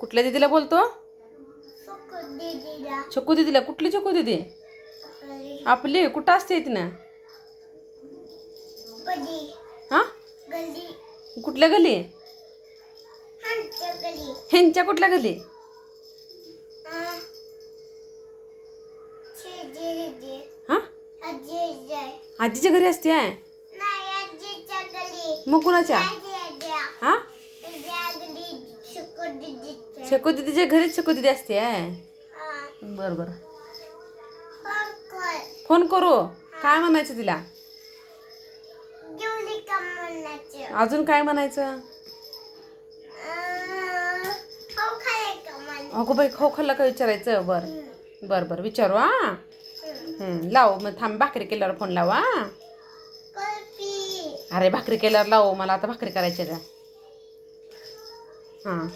कुठल्या दिदीला बोलतो? चकू दिदीला? कुठली चकू दिदी? आपली. कुठं असते ती ना हां? कुठल्या गली ह्यांच्या कुठल्या गली हां? आजीच्या घरी असते मग कुणाच्या? हां? शकू दिदीच्या घरीच शकू दिदी असते आहे हा. बरं बरं. फोन कर. काय म्हणायचं तिला? का अजून काय म्हणायचं? का अगो बाई खाऊ खाल्ला का विचारायचं? बरं. बरं बरं विचारू हा? लाव मग थांब भाकरी केल्यावर फोन लाव हा? अरे भाकरी केल्यावर लाव मला आता भाकरी करायची आहे हां.